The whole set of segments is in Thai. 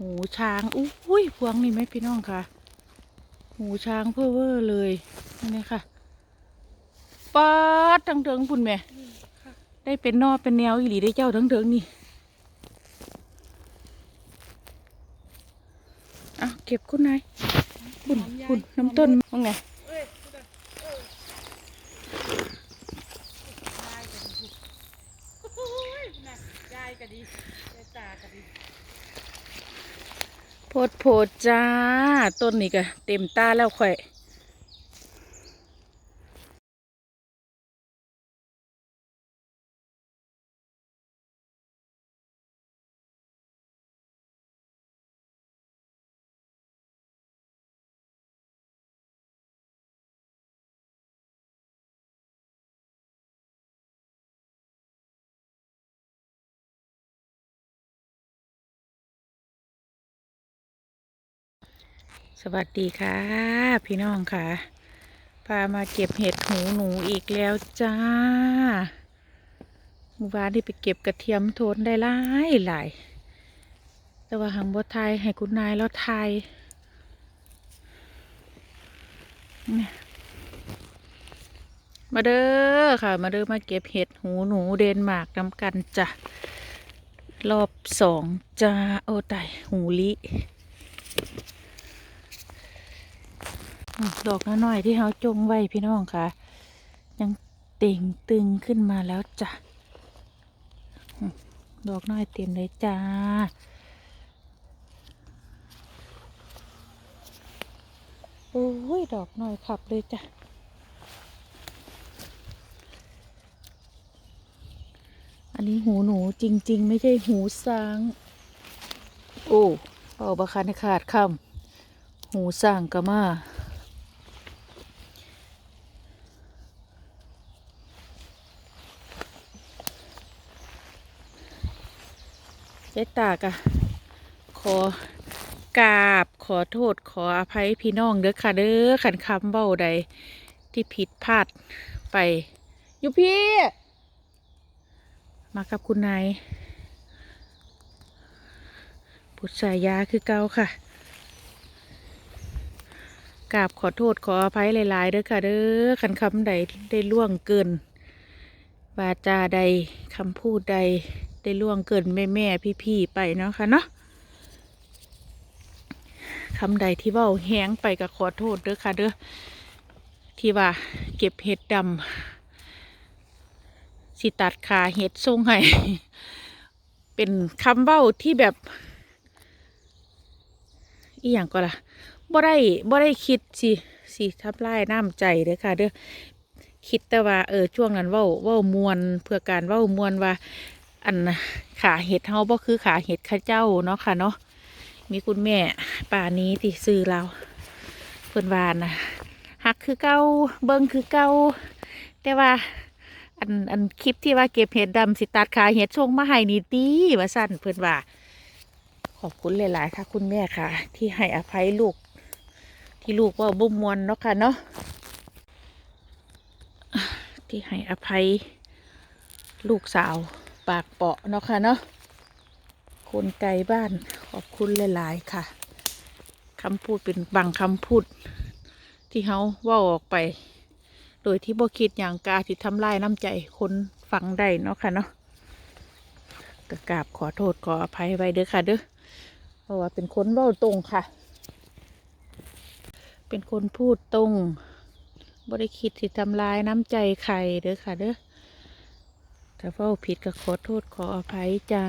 หูช้างอุ้ยพวงนี่ไหมพี่น้องค่ะหูช้างเพ้อเวอร์เลยนี่ค่ะป๊าดทั้งเถิงพุ่นแม่ได้เป็นนอเป็นแนวอีหลีได้เจ้าทั้งเถิงนี่เอาเก็บคุณนายคุณคุณน้ำต้นว่าไงเอ้ยเออโอ้ยน่ะยายก็ดียายตาก็ดี โพดโพดจ้า ต้นนี้ก็เต็มตาแล้วข่อย สวัสดีค่ะ พี่น้องค่ะ พามาเก็บเห็ดหูหนูอีกแล้วจ้าเมื่อวานที่ไปเก็บกระเทียมโทนได้หลายหลายแต่ว่าหังบ่ทยให้คุณนายแล้วทยเนี่ยมาเด้อค่ะ มาเด้อมาเก็บเห็ดหูหนูเดนมาร์กนำกันจ้ะรอบสองจ้าโอ้ตายหูลิ ดอกน้อยๆที่เขาจงไว้พี่น้องค่ะ ยังเต่งตึงขึ้นมาแล้วจ้ะดอกน้อยเต็มเลยจ้าโอ้ยดอกน้อยขับเลยจ้ะอันนี้หูหนูจริง ๆ ไม่ใช่หูสาง โอ้เอาบะคันให้ขาดคำหูสร้างก็มา เจ๊ตากะขอกราบขอโทษขออภัยพี่น้องเด้อค่ะเด้อขันคำเบ้าใด ที่ผิดพลาดไปอยู่พี่ มากับคุณนายพุทธายาคือเก่าค่ะกราบขอโทษขออภัยหลาย ๆเด้อค่ะเด้อขันคำใดได้ล่วงเกินวาจาใดคำพูดใด ได้ล่วงเกินแม่แม่พี่พี่ๆไปเนาะค่ะเนาะคำใดที่เว่าแห้งไปก็ขอโทษเด้อค่ะเด้อที่ว่าเก็บเห็ดดำสิตัดขาเห็ดทรงให้เป็นคำเว้าที่แบบ อีหยังก็ล่ะบ่ได้บ่ได้คิดสิสิทับไลายน้ำใจเด้อค่ะเด้อคิดแต่ว่าเออช่วงนั้นเว้าเว้ามวนเพื่อการเว้ามวนว่า อันน่ะขาเห็ดเฮาบ่คือขาเห็ดข้าเจ้าเนาะค่ะเนาะมีคุณแม่ป่านี้ที่ซื้อเราเพิ่อนวานนะหักคือเก่าเบิ่งคือเก่าแต่ว่า อันอันคลิปที่ว่าเก็บเห็ดดำสิตัดขาเห็ดช่วงมาให้นี่ดีว่าสั่นเพิ่อนว่า ขอบคุณหลายๆค่ะ คุณแม่ค่ะ ที่ให้อภัยลูก ที่ลูกว่าบุ่มมวนเนาะค่ะเนาะที่ให้อภัยลูกสาว ปากเปาะเนาะค่ะเนาะคนไกลบ้านขอบคุณหลาย ๆ ค่ะคำพูดเป็นบางคำพูด ที่เขาว่าออกไป โดยที่บ่คิดอย่างกาที่ทำลายน้ำใจคนฟังได้เนาะค่ะเนาะก็กราบขอโทษขออภัยไว้เด้อค่ะเด้อเพราะว่าเป็นคนเว้าตรงค่ะ เป็นคนพูดตรงบ่ได้คิดที่ทำลายน้ำใจใครเด้อค่ะเด้อ ถ้าเฝ้าผิดก็ขอโทษขออภัยจ้า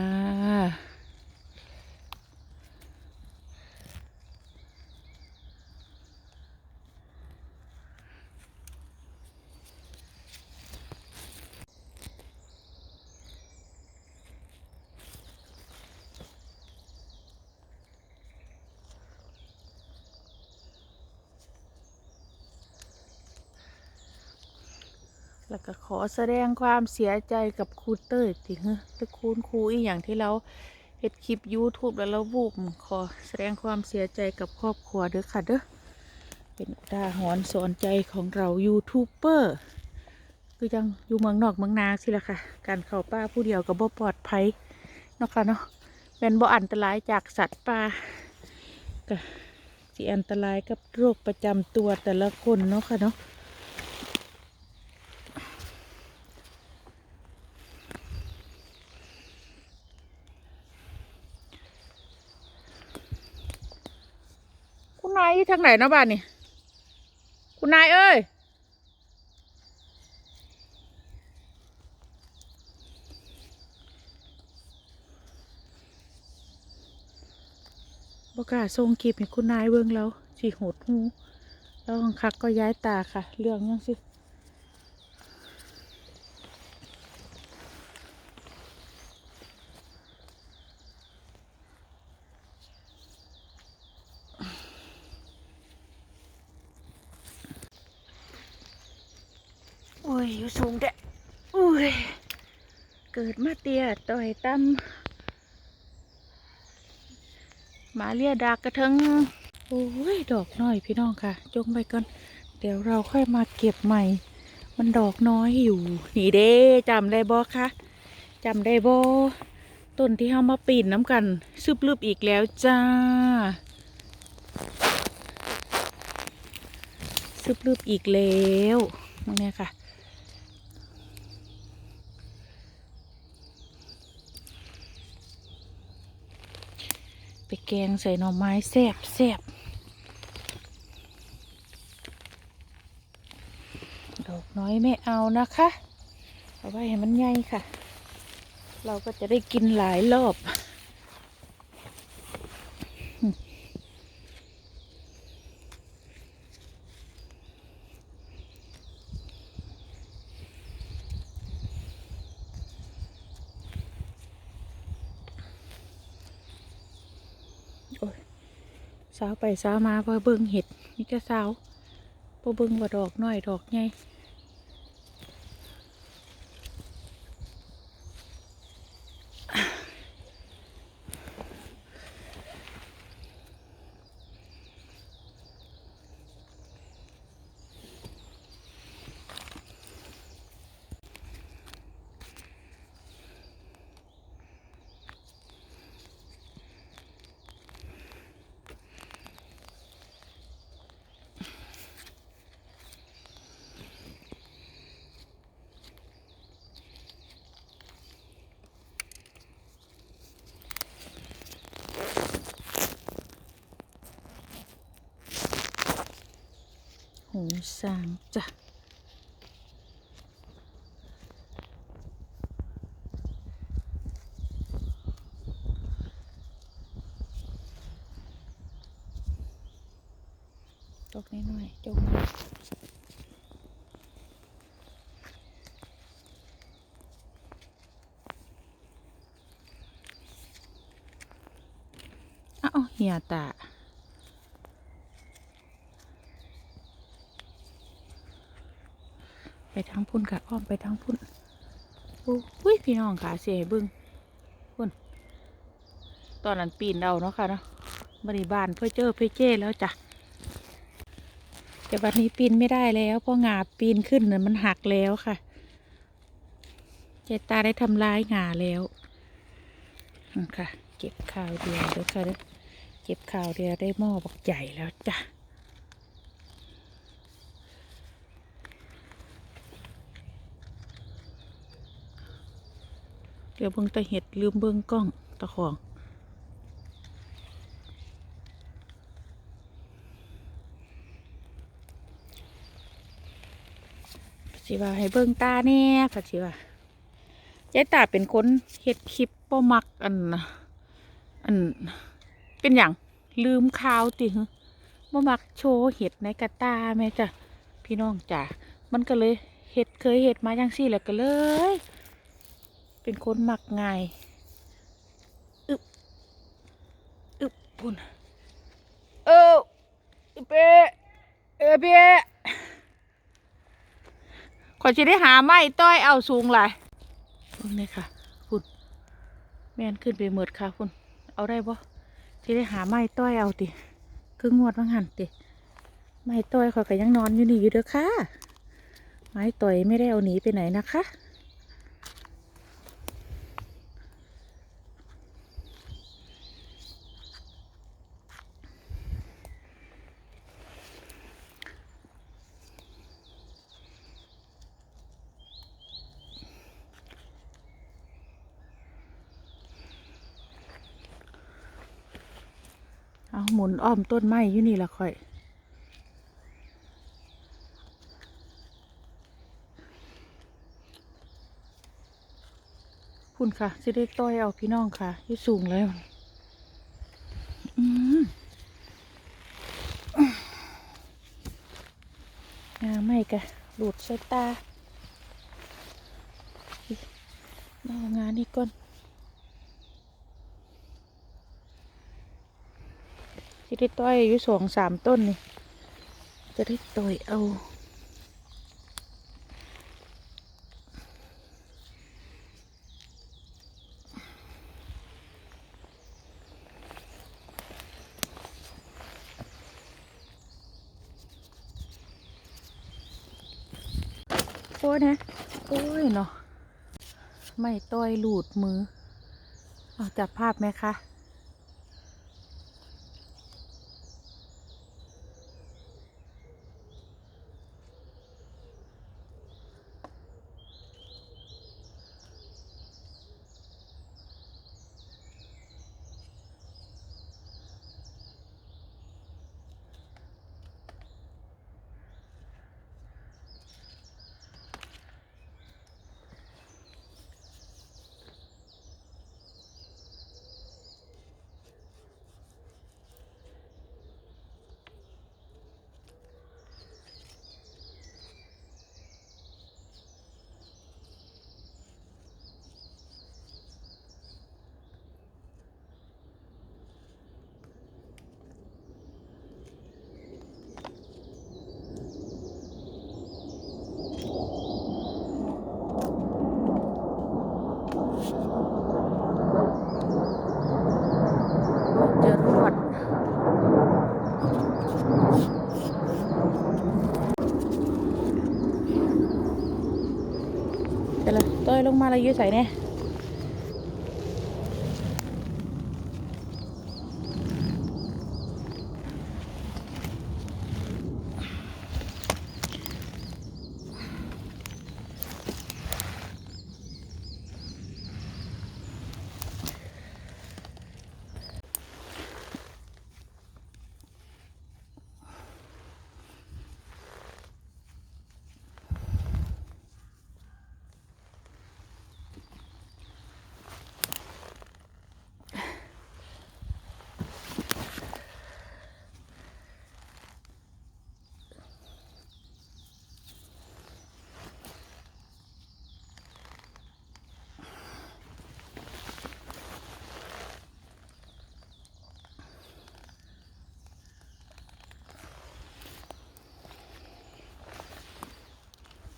ก็ขอแสดงความเสียใจกับครูเต้ยติเฮ้ตะคูณครูอีกอย่างที่เราเฮ็ดคลิป YouTube แล้วเราบูบขอแสดงความเสียใจกับครอบครัวเด้อค่ะเด้อเป็นอุทาหรณ์สอนใจของเรายูทูบเบอร์คือจังอยู่เมืองนอกเมืองนาสิละค่ะ การเข้าป่าผู้เดียวก็บ่ปลอดภัยเนาะค่ะเนาะเป็นบ่อันตรายจากสัตว์ป่าก็สิอันตรายกับโรคประจำตัวแต่ละคนเนาะค่ะเนาะ คุณนายอยู่ ทางไหนเนาะบ้านนี่คุณนายเอ้ยบกาทรงกีบให้คุณนายเบิ่งแล้วสิโหดหูแล้วบังคักก็ย้ายตาค่ะ เรื่องยังสิ อยู่สูงเด้อุ้ย เกิดมาเตียต่อยตั้มมาเลียดากกระทึงโอ้ย ดอกน้อยพี่น้องค่ะ จงไปก่อน เดี๋ยวเราค่อยมาเก็บใหม่ มันดอกน้อยอยู่ นี่เด้จำได้บ่คะจำได้บ่ต้นที่เฮามาปีนน้ำกันซึบลืบอีกแล้วจ้าซึบลืบอีกแล้วนี่เนี่ยค่ะ แกงใส่หน่อไม้แซ่บแซ่บดอกน้อยไม่เอานะคะ เอาไว้ให้มันใหญ่ค่ะ เราก็จะได้กินหลายรอบ สาวไปสาวมาพอเบิ่งเห็ดนี่ก็สาวพอเบิ่งว่าดอกน้อยดอกใหญ่ หูสางจ้ะดอกน้อยจงมาอ้าวเหียตา ไป ทางพุ่นค่ะอ้อมไปทางพุ่นโอ้ยพี่น้องค่ะเสียให้เบึงพุ่นตอนนั้นปีนเอาเนาะค่ะเนาะบริบานเพื่อเจอเพื่อเจ้แล้วจ้ะแต่บัดนี้ปีนไม่ได้แล้วเพราะงาปีนขึ้นน่ะมันหักแล้วค่ะ เจตาได้ทำลายงาแล้วค่ะ เก็บข่าวเดียวเด้อค่ะเด้อเก็บข่าวเดียวได้หม้อบักใหญ่แล้วจ้ะ ดี๋ยวเบิ่งแตะเห็ดลืมเบิ่งกล้องตะของสิว่าให้เบิ่งตาแน่ผัดสิว่าใจตาเป็นคนเฮ็ดคลิปบ่มักอันอันเป็นอย่างลืมข่าวติหึบ่มักโชว์เห็ดในกระตาแม่จ้ะพี่น้องจ้ะมันก็เลยเห็ดเคยเห็ดมาจังซี่แหละก็เลย เป็นคนมักง่าย อึบ อึบพุ่นเอออีเปเออเปขอจะได้หาไม้ต้อยเอาสูงหลายพุ่นเลยค่ะพุ่นแม่นขึ้นไปเมิดค่ะพุ่นเอาได้บ่จะได้หาไม้ต้อยเอาติคืองวดว่างหันติไม้ต้อยขอยก็ยังนอนอยู่นี่อยู่เด้อค่ะ ไม้ต้อยไม่ได้เอาหนีไปไหนนะคะ น เอ้อมต้นไม้อยู่นี่ละค่อยคุณค่ะสิได้ต้อยเอาพี่น้องค่ะที่สูงแล้วอืมงาไม่กะหลุดใส่ตามาเอางานนี่ก่อน สิได้ต้อยอยู่สองสามต้นนี่จะได้ต้อยเอาโอ้ยนะโอ้ยเนาะไม่ต้อยหลุดมือ เอาจับภาพไหมคะ เจอรวดเดี๋ยวเลยลงมาแล้วยืดใส่เนี่ย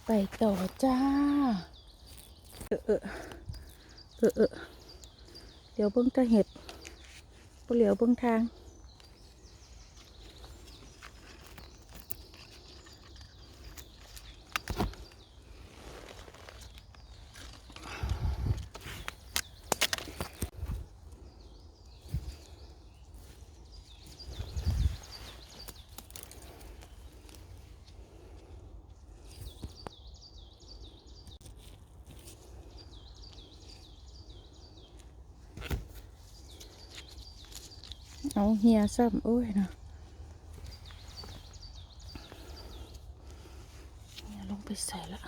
ไปต่อจ้า เออเออเออเดี๋ยวเบิ้งตะเห็ดเปลี่ยวเบิ้งทาง เอาเฮียซ้ำโอ้ยนะเฮียลงไปใส่ละ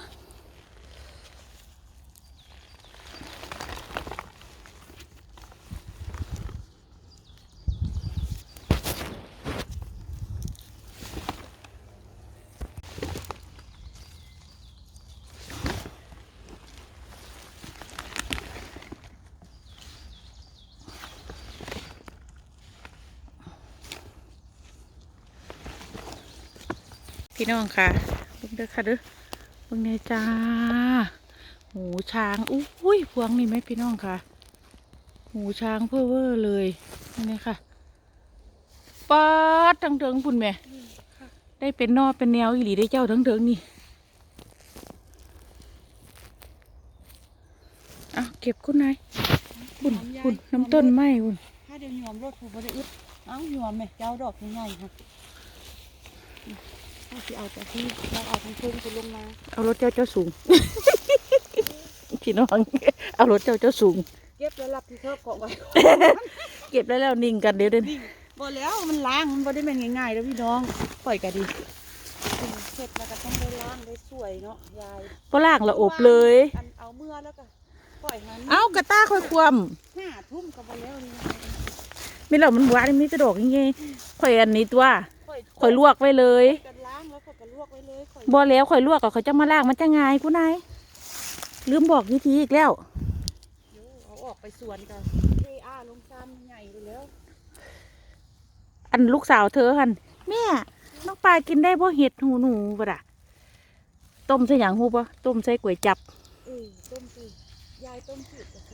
พี่น้องค่ะเบิ่งเด้อค่ะเด้อเบิ่งเนยจ้าหูช้างอุ้ยพวงนี่ไหมพี่น้องค่ะหูช้างเพ้อเวอร์เลยนี่ค่ะป๊าดทั้งเถิงพุ่นแม่ได้เป็นนอเป็นแนวอีหลีได้เจ้าทั้งเถิงนี่เอาเก็บคุณนายคุณคุณน้ำต้นไม้คุณถ้าเดี๋ยวหยอมรถผูบ่ได้อึดเอ้าหยอมแม่เจ้าดอกใหญ่ๆค่ะ ถ้าสิเอาแต่ที่เราเอาทั้งทุ่งไปลงมา เอารถเจ้าเจ้าสูงพี่น้องเอารถเจ้าเจ้าสูง เก็บแล้วรับที่ชอบเกาะไว้เก็บได้แล้วนิ่งกันเดี๋ยวเดี๋ยวนี้บ่แล้วมันล้างมันบ่ได้แม่นง่ายๆเด้อพี่น้องปล่อยก็ดีเสร็จแล้วก็ต้องได้ล้างได้สวยเนาะยายบ่ล่างละอบเลยอันเอาเมื่อแล้วก็ปล่อยมันเอ้ากระต้าค่อยความห้าทุ่มก็บ่แล้วนี่มีแล้วมันหวานมีกระดอกยังไงข่อยอันนี้ตัวปล่อยข่อยลวกไว้เลยกัน ล้างแล้วก็ก็ลวกไว้เลยข่อยบ่แล้วข่อยลวกก็เขาจะมาล่างมันจะง่ายกูนายลืมบอกวิธีอีกแล้วเดี๋ยวเอาออกไปสวนกันเทอาลงจานใหญ่ไปแล้ว อันลูกสาวเธอหันแม่น้องปลากินได้บ่เห็ดหูหนูบ่ล่ะต้มใส่หยังหูบ่ต้มใส่ก๋วยจับเออต้มจืดยายต้มจืดกาแฟ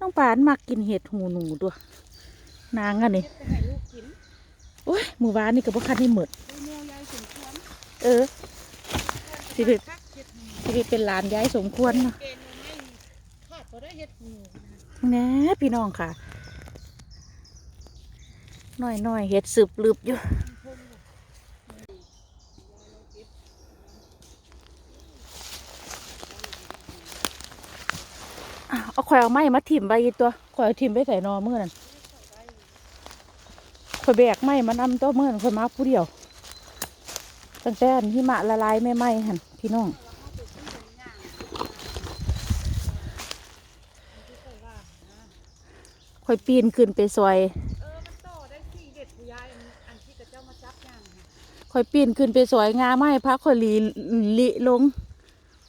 น้องปลาอันมักกินเห็ดหูหนูด้วยนางอันนี้เฮ็ดไปให้ลูกกินโอ้ยหมู่บ้านนี่ก็บ่คันได้หมด เออสิไปคักเฮ็ดหมูสิไปเป็นหลานยายสมควรเนาะแน่พี่น้องค่ะน้อยน้อยๆเห็ดสืบลืบอยู่เอาข่อยเอาไม้มาถิ่มใบอีตัวข่อยเอาถิ่มไปใส่นอมือนั่นข่อยแบกไม้มานำตัวมือนข่อยมาผู้เดียว ตั้งแต่อันหิมะละลายไม่ไหมหันพี่น้องข่อยปีนขึ้นไปซอยเออมันต่อได้สี่เด็ดผู้ยายอันอันที่กระเจ้ามาจับย่างค่ะข่อยปีนขึ้นไปซอยงาไม้พักข่อยลีลิลง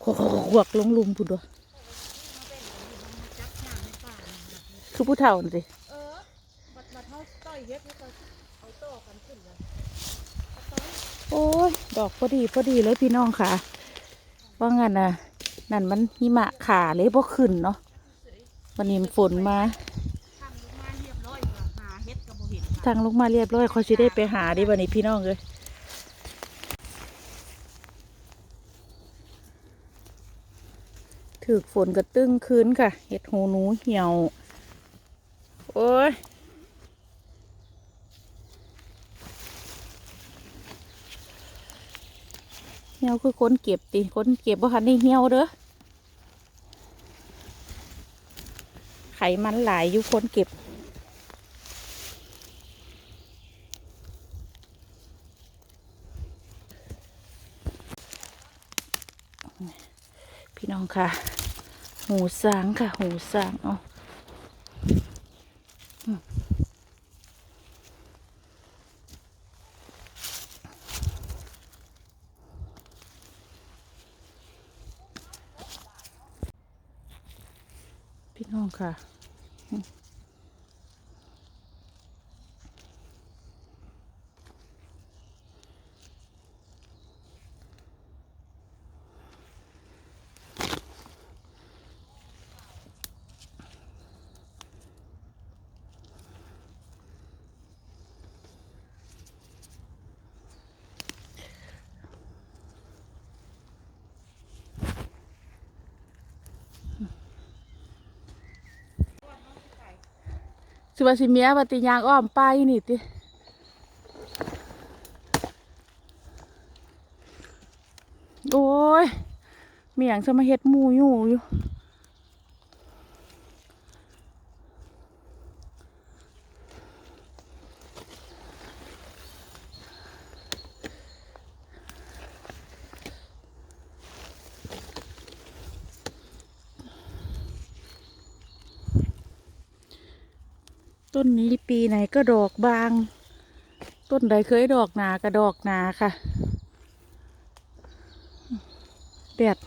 ขวกลงลุมพุ่นด้วยมาแบ่งกันอยู่มันมาจับย่างในป่านี่ค่ะคือผู้เฒ่าน่ะสิเออบัดบัดเฮาต่อยเฮ็ดเอาต่อกันขึ้นเลยเอาต่อย โอ้ย ดอกพอดีพอดีเลยพี่น้องค่ะ ว่างั้นนะนั่นมันหิมะขาเลยพอขึ้นเนาะวันนี้ฝนมาทำลงมาเรียบร้อยหาเฮ็ดก็บ่เห็นค่ะทางลงมาเรียบร้อยเขาสิได้ไปหาดิวันนี้พี่น้องเลยถือฝนกระตึ้งคืนค่ะ เห็ดหูหนูเหี่ยว โอ้ย เหี่ยวคือคนเก็บติคนเก็บว่าคันได้เหี่ยวเด้อไขมันหลายอยู่คนเก็บพี่น้องค่ะ หูสางค่ะ หูสางเอาอืมพี่น้อง ค่ะ สิว่าสิเมียปฏิญางอ้อมไปนี่ติโอ้ยเมียงจะมาเฮ็ดมูอยู่อยู่ นนี้ปีไหนก็ดอกบาง ต้นใดเคยดอกหนาก็ดอกหนาค่ะแดด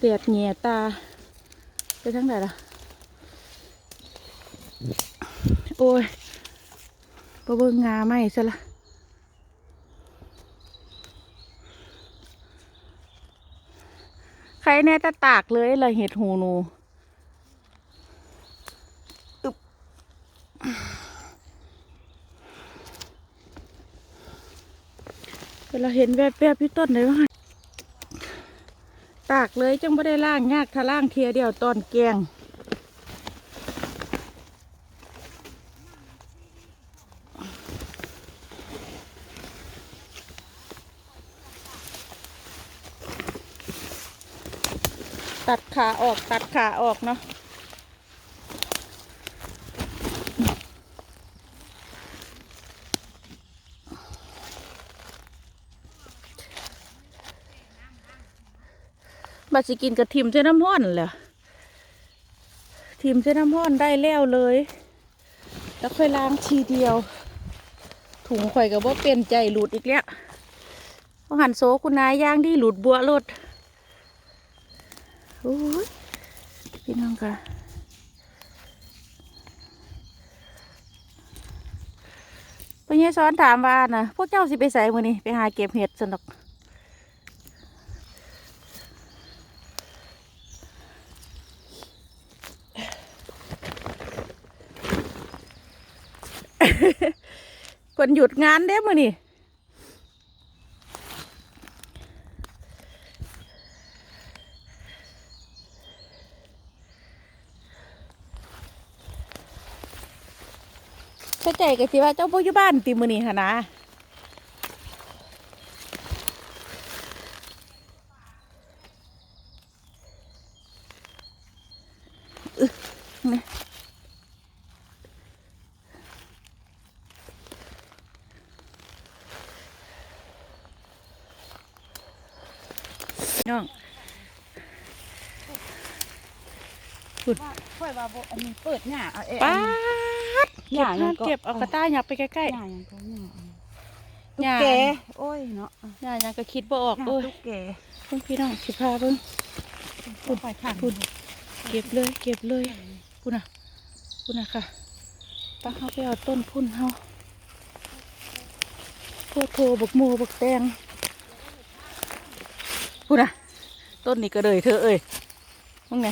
แดดแง่ตา ไปทั้งไหนล่ะ โอ้ยปะเบิงงาไม่ซะละใครแน่ตาตากเลยละเห็ดหูหนู เวลาเห็นแวบๆพี่ต้นเลยว่าตากเลยจังไม่ได้ล่างยากถ้าล่างเทียเดียวตอนแกงตัดขาออกตัดขาออกเนาะ บัดสิกินกับทิมเส้น้ำห้อนแหละทิมเส้น้ำห้อนได้แล้วเลย แล้วค่อยล้างทีเดียว ถุงข่อยกับว่าเป็นใจหลุดอีกแล้วเพราหันโซคุณนายย่างที่หลุดบัวหลุดโอ้ยพี่น้องค่ะพญซ้อนถามว่านะพวกเจ้าสิไปใส่มือนี่ไปหาเก็บเห็ดสนุก เพิ่นหยุดงานเด้มื้อนี่เข้าใจกันสิว่าเจ้าบ่อยู่บ้านติมื้อนี้หั่นนะนะนี่น้อง ว่าค่อยว่า บ่อันนี้เปิดหน้าเอาเอ๊ะป๊าดหเก็ญ้าบยังก็เก็บเอากระต้ายหยับไปใกล้ หญ้ายังก็ๆหญ้าตุ๊กแกโอ้ยเนาะหญ้าหยังก็คิดบ่ออกหญ้าโอ้ยตุ๊กแกเพิ่งพี่น้องสิพาเพิ่ง พูดไปทางพูด เก็บเลย เก็บเลยพูดน่ะพูดน่ะค่ะป้าเขาไปเอาต้นพุ่นเฮาพวกโทบักโมบักแตงพูดน่ะต้นนี้ก็เลยเธอเอ้ยมึงไง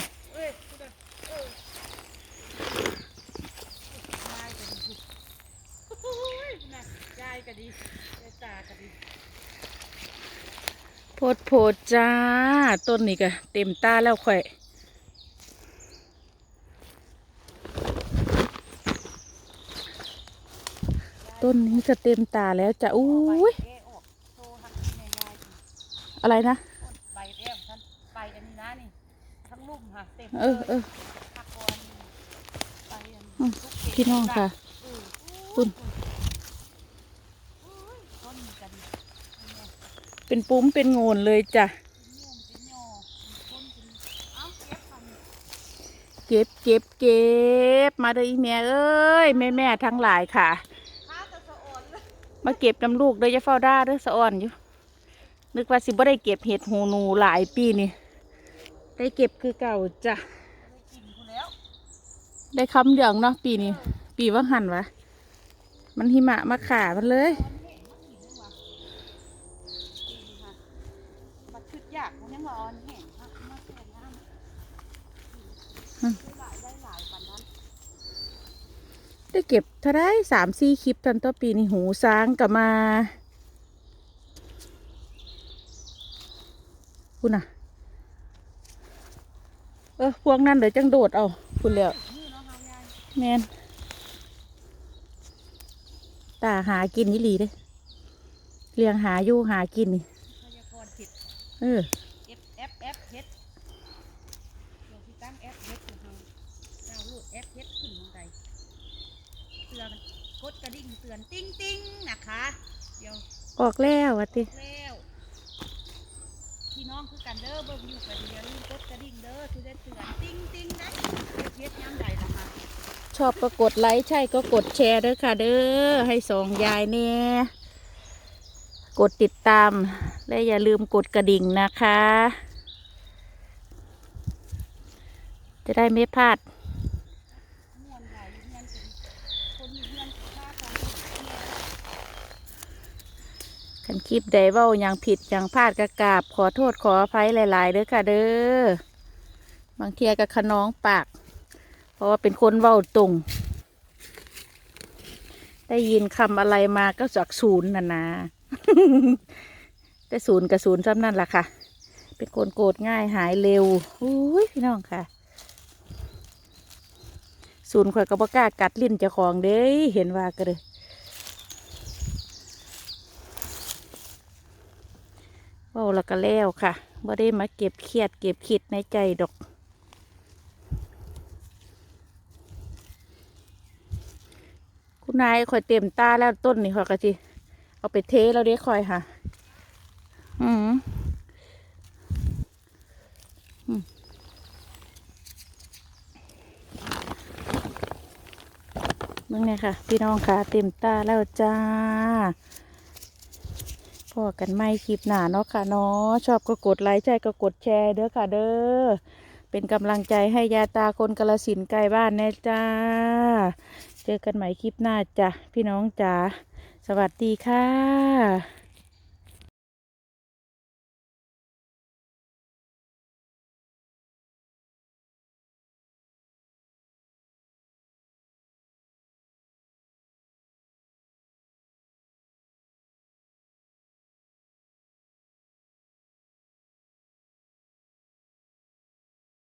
ยายก็ ดียายตาก็ดีโพดโพดจ้า ต้นนี้ก็เต็มตาแล้วข่อยต้นนี้ก็เต็มตาแล้วจ้ะอุ้ยเอ๊ะออกโทรหักแม่ยายสิอะไรนะใบเอี้ยมท่านใบอันนี้นะนี่ทั้งลุ่มค่ะเต็มเออเออผักกอนใบอันอืมลูกเกดพี่น้องค่ะเออปุ่น โอ้ยต้นกันเนี่ย เป็นปุ้มเป็นโงนเลยจ้ะเก็บเก็บเก็บมาเลยแม่เอ้ยแม่แม่ทั้งหลายค่ะ มาเก็บน้ำลูกเด้อยาเฝ้าด้าเด้อสะอ่อนอยู่ นึกว่าสิบ่ได้เก็บเห็ดหูหนูหลายปีนี่ได้เก็บคือเก่าจ้ะได้กินคุณแล้วได้คำเดืองเนาะปีนี้ ปีว่าหันวะ มันหิมะมาขามันเลย ตอนนี้มันกินยังวะดีค่ะบัดชุดยากมันยังว่าอ่อนแห้งค่ะมาแค่น้ำ อืม ได้เก็บเท่าได้สามสี่คลิปตันต่อปีนี่หูซ้างกลับมาคุณน่ะ เออพวกนั้นเดี๋ยวจังโดดเอาคุณแล้วนี่เนาะเฮายแมนตาหากินนี่หลีเด้เลี้ยงหาอยู่หากินนี่เออ F F F เฮ็ดเดี๋ยวที่ตั้ง F เฮ็ดของเฮาดาวน์โหลด F เฮ็ดขึ้นลงไปเตือนก ดกระดิ่งเตือนติ้งติ้งนะคะ เดี๋ยวออกแล้ววะติแล้วพี่น้องคือกันเด้อเบิ่งอยู่กันเดียวลืมกดกระดิ่งเด้อที่ได้เตือนติ้งติ้งนะเฮ็ดเฮ็ดย้ำใดล่ะคะชอบก็กดไลค์ใช่ก็กดแชร์เด้อค่ะ เด้อให้สองยายเนี่ยกดติดตาม และอย่าลืมกดกระดิ่งนะคะ จะได้ไม่พลาด ม่วนหลายอยู่เฮียนเป็นคนอยู่เฮียนค่าของเฮียน คันคลิปใดเว้ายังผิดยังพลาดกระกราบ ขอโทษขออภัยหลาย ๆเด้อค่ะเด้อบางเทียกับขน้องปาก เพราะว่าเป็นคนเว้าตรง ได้ยินคำอะไรมาก็จากศูนย์นะนะแต่ศูนย์กับศูนย์ซ้ำนั่นล่ะค่ะ เป็นคนโกรธง่ายหายเร็วอุ้ยพี่น้องค่ะศูนย์ข่อยก็บ่กล้ากัดลิ้นเจ้าของเด้เห็นว่าก็เลย ว้าแล้วก็แล้วค่ะบ่ได้มาเก็บเครียดเก็บคิดในใจดอกคุณนายคอยเต็มตาแล้วต้นนี่คอยกะจิเอาไปเทแล้วเด้คอยค่ะอืมอืมมึงเนี่ยค่ะ พี่น้องค่ะ เต็มตาแล้วจ้า พอกันไม่คลิปหนาเนาะค่ะเนาะชอบก็กดไลค์ใจก็กดแชร์เด้อค่ะเด้อเป็นกำลังใจให้ยาตาคนกระสินใกล้บ้านแน่จ้า เจอกันใหม่คลิปหน้าจ้ะพี่น้องจ๋าสวัสดีค่ะ